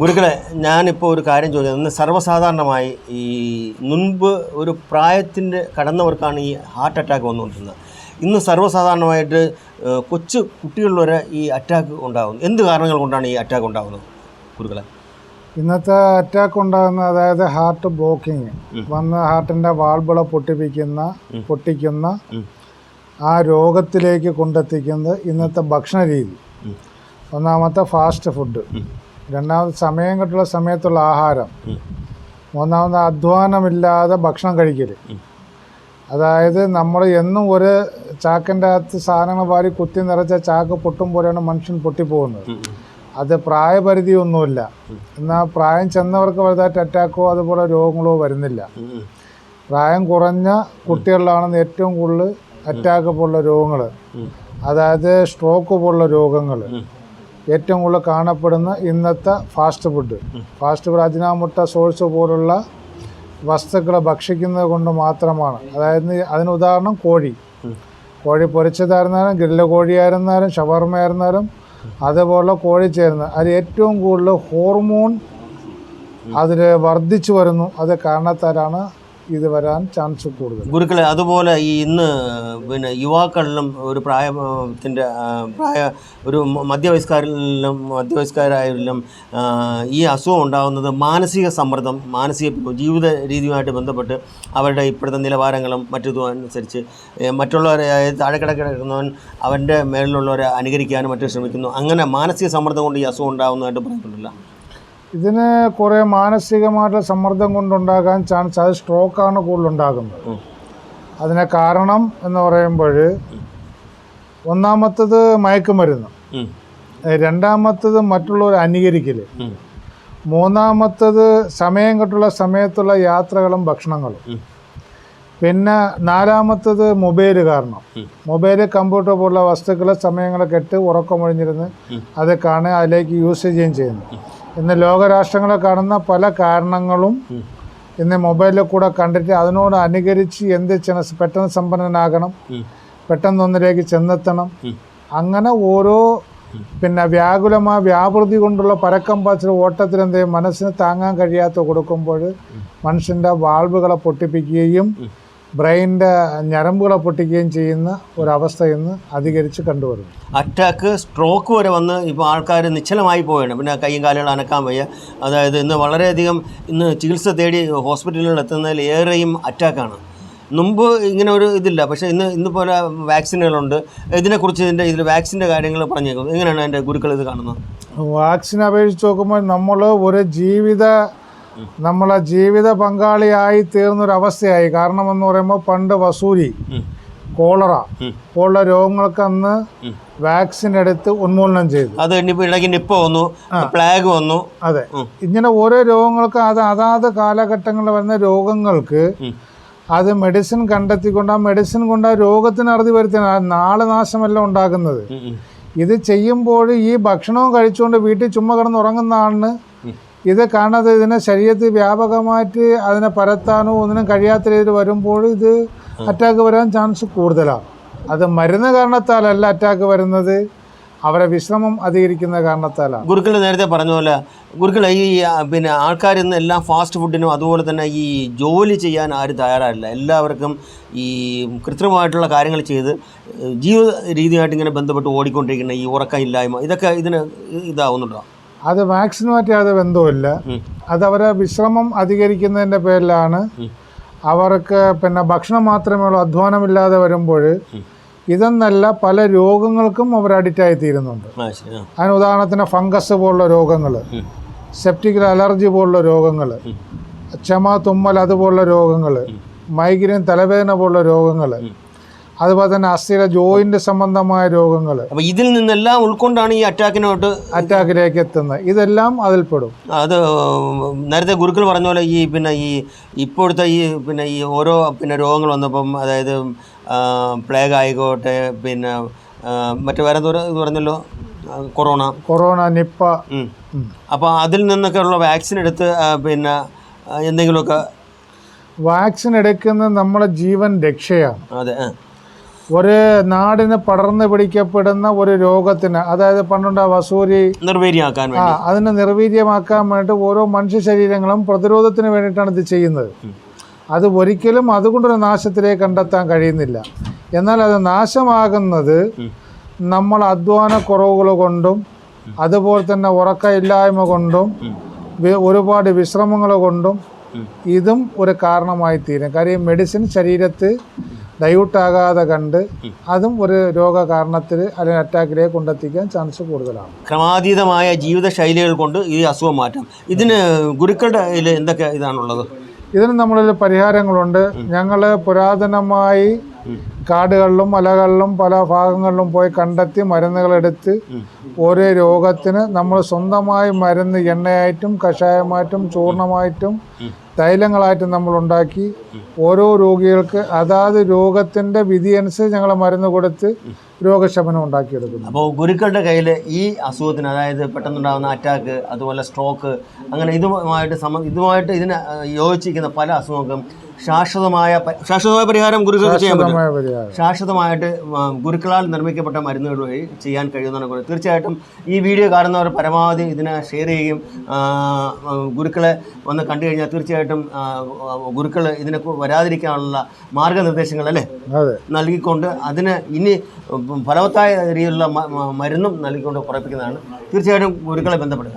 ഗുരുക്കളെ ഞാനിപ്പോൾ ഒരു കാര്യം ചോദിക്കുന്നത് ഇന്ന് സർവസാധാരണമായി ഈ മുൻപ് ഒരു പ്രായത്തിന്റെ കടന്നവർക്കാണ് ഈ ഹാർട്ട് അറ്റാക്ക് വന്നുകൊണ്ടിരുന്നത്. ഇന്ന് സർവസാധാരണമായിട്ട് കൊച്ചു കുട്ടികളിൽ വരെ ഈ അറ്റാക്ക് ഉണ്ടാകുന്നു എന്ത് കാരണങ്ങൾ കൊണ്ടാണ് ഈ അറ്റാക്ക് ഉണ്ടാകുന്നത് ഗുരുക്കളെ? ഇന്നത്തെ അറ്റാക്ക് ഉണ്ടാകുന്ന അതായത് ഹാർട്ട് ബ്ലോക്കിങ് വന്ന് ഹാർട്ടിന്റെ വാൾബിള പൊട്ടിപ്പിക്കുന്ന പൊട്ടിക്കുന്ന ആ രോഗത്തിലേക്ക് കൊണ്ടെത്തിക്കുന്നത് ഇന്നത്തെ ഭക്ഷണ രീതി ഒന്നാമത്തെ ഫാസ്റ്റ് ഫുഡ്. രണ്ടാമത് സമയം കിട്ടുള്ള സമയത്തുള്ള ആഹാരം. മൂന്നാമത് അധ്വാനമില്ലാതെ ഭക്ഷണം കഴിക്കൽ അതായത് നമ്മൾ എന്നും ഒരു ചാക്കിന്റെ അകത്ത് സാധനങ്ങൾ വാരി കുത്തി നിറച്ച ചാക്ക് പൊട്ടും പോലെയാണ് മനുഷ്യൻ പൊട്ടിപ്പോകുന്നത്. അത് പ്രായപരിധിയൊന്നുമില്ല. എന്നാൽ പ്രായം ചെന്നവർക്ക് വലുതായിട്ട് അറ്റാക്കോ അതുപോലെ രോഗങ്ങളോ വരുന്നില്ല. പ്രായം കുറഞ്ഞ കുട്ടികളിലാണ് ഏറ്റവും കൂടുതൽ അറ്റാക്ക് പോലുള്ള രോഗങ്ങൾ അതായത് സ്ട്രോക്ക് പോലുള്ള രോഗങ്ങൾ. ഏറ്റവും കൂടുതൽ കാണപ്പെടുന്ന ഇന്നത്തെ fast food. Fast food Ajinomoto source പോലുള്ള വസ്തുക്കളെ ഭക്ഷിക്കുന്നത് കൊണ്ട് മാത്രമാണ്. അതായത് അതിന് ഉദാഹരണം കോഴി. കോഴി പൊരിച്ചതായിരുന്നാലും ഗ്രില്ല കോഴിയായിരുന്നാലും ഷവർമയായിരുന്നാലും അതുപോലെ കോഴി ചേരുന്ന അതിൽ ഏറ്റവും കൂടുതൽ ഹോർമോൺ അതിൽ വർദ്ധിച്ചു വരുന്നു. അത് കാരണത്താലാണ് ഇത് വരാൻ ചാൻസ് കൂടുതൽ ഗുരുക്കളെ അതുപോലെ ഈ ഇന്ന് പിന്നെ യുവാക്കളിലും ഒരു പ്രായത്തിന്റെ പ്രായ ഒരു മധ്യവയസ്കാരിലും മധ്യവയസ്കാരായാലും ഈ അസുഖം ഉണ്ടാകുന്നത് മാനസിക സമ്മർദ്ദം മാനസിക ജീവിത രീതിയുമായിട്ട് ബന്ധപ്പെട്ട് അവരുടെ ഇപ്പോഴത്തെ നിലവാരങ്ങളും മറ്റതും അനുസരിച്ച് മറ്റുള്ളവരെ താഴെക്കിടക്കിടക്കുന്നവൻ താഴെ കിടക്കുന്നവൻ അവന്റെ മേളിലുള്ളവരെ അനുകരിക്കാനും മറ്റും ശ്രമിക്കുന്നു. അങ്ങനെ മാനസിക സമ്മർദ്ദം കൊണ്ട് ഈ അസുഖം ഉണ്ടാകുന്നതായിട്ട് പറയുന്നുണ്ടല്ലോ. ഇതിന് കുറേ മാനസികമായിട്ടുള്ള സമ്മർദ്ദം കൊണ്ടുണ്ടാകാൻ ചാൻസ് അത് സ്ട്രോക്കാണ് ഉം. അതിന് കാരണം എന്ന് പറയുമ്പോൾ ഒന്നാമത്തത് മയക്കുമരുന്ന് രണ്ടാമത്തത് മറ്റുള്ളവർ അനുകരിക്കൽ. മൂന്നാമത്തത് സമയം കിട്ടുള്ള സമയത്തുള്ള യാത്രകളും ഭക്ഷണങ്ങളും. പിന്നെ നാലാമത്തത് മൊബൈൽ കാരണം. മൊബൈൽ കമ്പ്യൂട്ടർ പോലുള്ള വസ്തുക്കൾ സമയങ്ങളൊക്കെ ഇട്ട് ഉറക്കമൊഴിഞ്ഞിരുന്ന്. അത് കാണുക അതിലേക്ക് യൂസ് ചെയ്യുകയും ചെയ്യുന്നു. ഇന്ന് ലോകരാഷ്ട്രങ്ങളെ കാണുന്ന പല കാരണങ്ങളും. ഇന്ന് മൊബൈലിൽ കൂടെ കണ്ടിട്ട് അതിനോട് അനുകരിച്ച് എന്ത് ചെയ്യണം പെട്ടെന്ന് സമ്പന്നനാകണം പെട്ടെന്ന് ഒന്നിലേക്ക് ചെന്നെത്തണം. അങ്ങനെ ഓരോ പിന്നെ വ്യാകുലമായ വ്യാപൃതി കൊണ്ടുള്ള പരക്കം പാച്ചിൽ ഓട്ടത്തിൽ എന്ത് മനസ്സിന് താങ്ങാൻ കഴിയാത്ത കൊടുക്കുമ്പോൾ മനുഷ്യന്റെ വാൾവുകളെ പൊട്ടിപ്പിക്കുകയും ബ്രെയിനിന്റെ ഞരമ്പുകളെ പൊട്ടിക്കുകയും ചെയ്യുന്ന ഒരവസ്ഥ ഇന്ന് അധികരിച്ച് കണ്ടുവരുന്നു. അറ്റാക്ക് സ്ട്രോക്ക് വരെ വന്ന് ഇപ്പോൾ ആൾക്കാർ നിശ്ചലമായി പോവുകയാണ്. പിന്നെ കൈയും കാലുകൾ അനക്കാൻ വയ്യ. അതായത് ഇന്ന് വളരെയധികം ഇന്ന് ചികിത്സ തേടി ഹോസ്പിറ്റലുകളിൽ എത്തുന്നതിൽ ഏറെയും അറ്റാക്കാണ്. മുമ്പ് ഇങ്ങനെ ഒരു ഇതില്ല. പക്ഷേ ഇന്ന് ഇന്ന് പോലെ വാക്സിനുകളുണ്ട്. ഇതിനെക്കുറിച്ച് ഇതിന്റെ ഇതിൽ വാക്സിന്റെ കാര്യങ്ങൾ പറഞ്ഞേക്കും. എങ്ങനെയാണ് എന്റെ ഗുരുക്കൾ ഇത് കാണുന്നത്? വാക്സിൻ അപേക്ഷിച്ച് നോക്കുമ്പോൾ നമ്മൾ ഒരു ജീവിത നമ്മളെ ജീവിത പങ്കാളിയായി തീർന്നൊരവസ്ഥയായി. കാരണം എന്ന് പറയുമ്പോൾ പണ്ട് വസൂരി കോളറ. പോലുള്ള രോഗങ്ങൾക്ക് അന്ന് വാക്സിൻ എടുത്ത് ഉന്മൂലനം ചെയ്തു. അത് നിപ്പ വന്നു പ്ലാഗ് വന്നു. അതെ. ഇങ്ങനെ ഓരോ രോഗങ്ങൾക്ക് അത് അതാത് കാലഘട്ടങ്ങളിൽ വരുന്ന രോഗങ്ങൾക്ക്. അത് മെഡിസിൻ കണ്ടെത്തിക്കൊണ്ട് ആ മെഡിസിൻ കൊണ്ട് ആ രോഗത്തിന് അറുതി വരുത്തുന്ന നാളെ നാശമല്ല ഉണ്ടാക്കുന്നത്. ഇത് ചെയ്യുമ്പോൾ ഈ ഭക്ഷണവും കഴിച്ചുകൊണ്ട് വീട്ടിൽ ചുമ്മാ കിടന്ന് ഉറങ്ങുന്ന ആളിന് ഇത് കാണാതെ ഇതിനെ ശരീരത്തിൽ വ്യാപകമായിട്ട് അതിനെ പരത്താനോ ഒന്നിനും കഴിയാത്ത രീതിയിൽ വരുമ്പോൾ ഇത് അറ്റാക്ക് വരാൻ ചാൻസ് കൂടുതലാണ് അത് മരുന്ന് കാരണത്താലല്ല അറ്റാക്ക് വരുന്നത്. അവരെ വിശ്രമം അധികരിക്കുന്ന കാരണത്താലാണ്. ഗുരുക്കൾ നേരത്തെ പറഞ്ഞ പോലെ ഗുരുക്കൾ ഈ പിന്നെ ആൾക്കാർ ഇന്ന് എല്ലാം ഫാസ്റ്റ് ഫുഡിനും അതുപോലെ തന്നെ ഈ ജോലി ചെയ്യാൻ ആരും തയ്യാറായില്ല എല്ലാവർക്കും ഈ കൃത്രിമമായിട്ടുള്ള കാര്യങ്ങൾ ചെയ്ത് ജീവിത രീതിയായിട്ട് ഇങ്ങനെ ബന്ധപ്പെട്ട് ഓടിക്കൊണ്ടിരിക്കുന്ന ഈ ഉറക്കം ഇല്ലായ്മ ഇതൊക്കെ ഇതിന് ഇതാവുന്നുണ്ടോ? അത് വാക്സിനുമായിട്ട് അത് ബന്ധമില്ല അത് അവരെ വിശ്രമം അധികരിക്കുന്നതിന്റെ പേരിലാണ്. അവർക്ക് പിന്നെ ഭക്ഷണം മാത്രമേ ഉള്ളൂ അധ്വാനമില്ലാതെ വരുമ്പോൾ ഇതെന്നല്ല പല രോഗങ്ങൾക്കും അവർ അഡിക്റ്റായി തീരുന്നുണ്ട് അതിന് ഉദാഹരണത്തിന് ഫംഗസ് പോലുള്ള രോഗങ്ങൾ സെപ്റ്റിക്കൽ സെപ്റ്റിക് അലർജി പോലുള്ള രോഗങ്ങൾ ചുമ തുമ്മൽ അതുപോലുള്ള രോഗങ്ങൾ മൈഗ്രെയിൻ തലവേദന പോലുള്ള രോഗങ്ങൾ അതുപോലെ തന്നെ അസ്ഥിര ജോയിന്റ് സംബന്ധമായ രോഗങ്ങൾ ഇതിൽ നിന്നെല്ലാം ഉൾക്കൊണ്ടാണ് ഈ അറ്റാക്കിനോട്ട് അറ്റാക്കിലേക്ക് എത്തുന്നത്. ഇതെല്ലാം അതിൽപ്പെടും അത് നേരത്തെ ഗുരുക്കൾ പറഞ്ഞ പോലെ ഈ പിന്നെ ഈ ഇപ്പോഴത്തെ ഈ പിന്നെ ഈ ഓരോ പിന്നെ രോഗങ്ങൾ വന്നപ്പം അതായത് പ്ലേഗ് ആയിക്കോട്ടെ പിന്നെ മറ്റു വേറെ പറഞ്ഞല്ലോ കൊറോണ. Corona Nipah. അപ്പോൾ അതിൽ നിന്നൊക്കെ ഉള്ള വാക്സിൻ എടുത്ത് പിന്നെ എന്തെങ്കിലുമൊക്കെ വാക്സിൻ എടുക്കുന്നത് നമ്മളെ ജീവൻ രക്ഷയാണ്. അതെ ഒരു നാടിന് പടർന്നു പിടിക്കപ്പെടുന്ന ഒരു രോഗത്തിന് അതായത് പണ്ടുണ്ട വസൂരി നിർവീര്യമാക്കാൻ ആ അതിനെ നിർവീര്യമാക്കാൻ വേണ്ടി ഓരോ മനുഷ്യ ശരീരങ്ങളും പ്രതിരോധത്തിന് വേണ്ടിയിട്ടാണ് ഇത് ചെയ്യുന്നത്. അത് ഒരിക്കലും അതുകൊണ്ടൊരു നാശത്തിലേക്ക് കണ്ടെത്താൻ കഴിയുന്നില്ല. എന്നാൽ അത് നാശമാകുന്നത് നമ്മൾ അധ്വാന കുറവുകൾ കൊണ്ടും അതുപോലെ തന്നെ ഉറക്കമില്ലായ്മ കൊണ്ടും ഒരുപാട് വിശ്രമങ്ങൾ കൊണ്ടും ഇതും ഒരു കാരണമായി തീരും. കാര്യം മെഡിസിൻ ശരീരത്ത് ഡൈയൂട്ട് ആകാതെ കണ്ട് അതും ഒരു രോഗ കാരണത്തിൽ അല്ലെങ്കിൽ അറ്റാക്കിലേക്ക് കൊണ്ടെത്തിക്കാൻ ചാൻസ് കൂടുതലാണ്. ക്രമാതീതമായ ജീവിത ശൈലികൾ കൊണ്ട് ഈ അസുഖം മാറ്റാം. ഇതിന് ഗുരുക്കളുടെ എന്തൊക്കെ ഇതാണുള്ളത്? ഇതിന് നമ്മളിൽ പരിഹാരങ്ങളുണ്ട്. ഞങ്ങൾ പുരാതനമായി കാടുകളിലും മലകളിലും പല ഭാഗങ്ങളിലും പോയി കണ്ടെത്തി മരുന്നുകളെടുത്ത് ഓരോ രോഗത്തിന് നമ്മൾ സ്വന്തമായി മരുന്ന് എണ്ണയായിട്ടും കഷായമായിട്ടും ചൂർണമായിട്ടും തൈലങ്ങളായിട്ടും നമ്മൾ ഉണ്ടാക്കി ഓരോ രോഗികൾക്ക് അതാത് രോഗത്തിന്റെ വിധി അനുസരിച്ച് ഞങ്ങൾ മരുന്ന് കൊടുത്ത് രോഗശമനം ഉണ്ടാക്കിയെടുക്കുന്നു. അപ്പോൾ ഗുരുക്കളുടെ കയ്യിൽ ഈ അസുഖത്തിന് അതായത് പെട്ടെന്നുണ്ടാകുന്ന അറ്റാക്ക് അതുപോലെ സ്ട്രോക്ക് അങ്ങനെ ഇതുമായിട്ട് സംബന്ധ ഇതുമായിട്ട് ഇതിന് യോജിച്ചിരിക്കുന്ന പല അസുഖങ്ങൾക്കും ശാശ്വതമായ ശാശ്വതമായ പരിഹാരം ഗുരുക്കൾക്ക് ചെയ്യാൻ പറ്റും. ശാശ്വതമായിട്ട് ഗുരുക്കളാൽ നിർമ്മിക്കപ്പെട്ട മരുന്നുകൾ വഴി ചെയ്യാൻ കഴിയുന്നതാണ് കുറേ തീർച്ചയായിട്ടും ഈ വീഡിയോ കാണുന്നവർ പരമാവധി ഇതിനെ ഷെയർ ചെയ്യുകയും ഗുരുക്കളെ ഒന്ന് കണ്ടു കഴിഞ്ഞാൽ തീർച്ചയായിട്ടും ഗുരുക്കൾ ഇതിനെ വരാതിരിക്കാനുള്ള മാർഗനിർദ്ദേശങ്ങൾ അല്ലേ? നൽകിക്കൊണ്ട് അതിന് ഇനി ഫലവത്തായ രീതിയിലുള്ള മരുന്നും നൽകിക്കൊണ്ട് ഉറപ്പിക്കുന്നതാണ്. തീർച്ചയായിട്ടും ഗുരുക്കളെ ബന്ധപ്പെടുക.